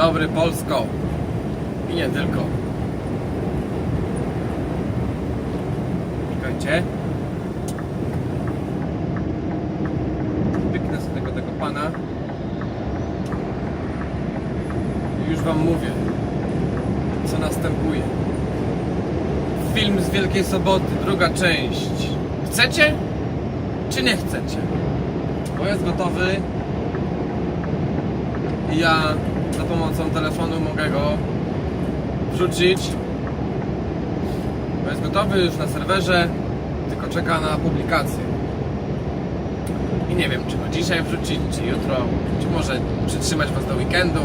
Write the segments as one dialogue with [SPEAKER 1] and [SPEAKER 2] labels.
[SPEAKER 1] dobry Polsko. I nie tylko. Czekajcie. Pyknę sobie tego, tego pana. I już wam mówię, co następuje. Film z Wielkiej Soboty, druga część. Chcecie? Czy nie chcecie? Bo jest gotowy. I ja pomocą telefonu mogę go wrzucić. Bo jest gotowy już na serwerze, tylko czeka na publikację. I nie wiem, czy go dzisiaj wrzucić, czy jutro, czy może przytrzymać was do weekendu.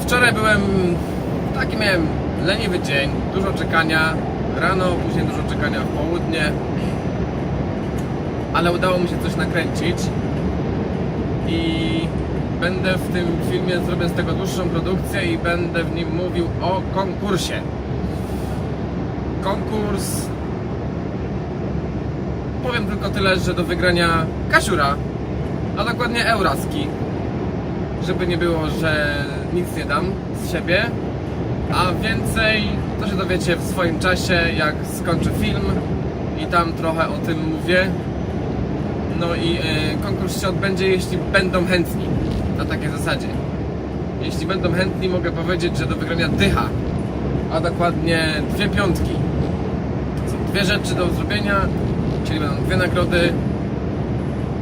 [SPEAKER 1] Wczoraj byłem, taki miałem leniwy dzień, dużo czekania rano, później dużo czekania w południe, ale udało mi się coś nakręcić i będę w tym filmie, zrobię z tego dłuższą produkcję i będę w nim mówił o konkursie. Konkurs powiem tylko tyle, że do wygrania kasiura, a dokładnie euraski żeby nie było, że nic nie dam z siebie. A więcej to się dowiecie w swoim czasie, jak skończę film i tam trochę o tym mówię. No i y, konkurs się odbędzie, jeśli będą chętni. Na takiej zasadzie. Jeśli będą chętni, mogę powiedzieć, że do wygrania dycha, a dokładnie dwie piątki. Są dwie rzeczy do zrobienia, czyli będą dwie nagrody.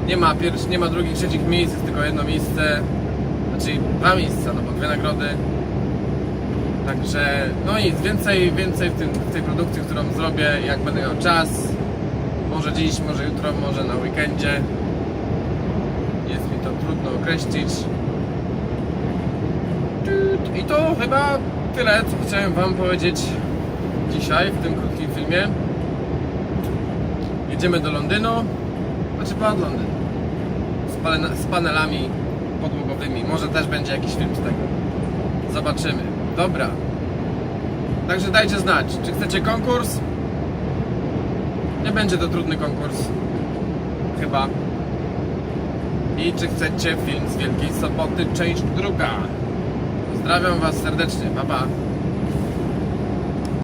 [SPEAKER 1] Nie ma pierwszych, nie ma drugich, trzecich miejsc, jest tylko jedno miejsce. Znaczy dwa miejsca, no bo dwie nagrody. Także no nic, więcej, więcej w, tym, w tej produkcji, którą zrobię, jak będę miał czas. Może dziś, może jutro, może na weekendzie. Jest mi to trudno określić. I to chyba tyle, co chciałem Wam powiedzieć dzisiaj w tym krótkim filmie. Jedziemy do Londynu, znaczy pod Londyn z, z panelami podłogowymi. Może też będzie jakiś film z tego. Zobaczymy. Dobra. Także dajcie znać, czy chcecie konkurs? Nie będzie to trudny konkurs. Chyba. I czy chcecie film z Wielkiej Soboty, część druga? Pozdrawiam Was serdecznie. Pa, pa.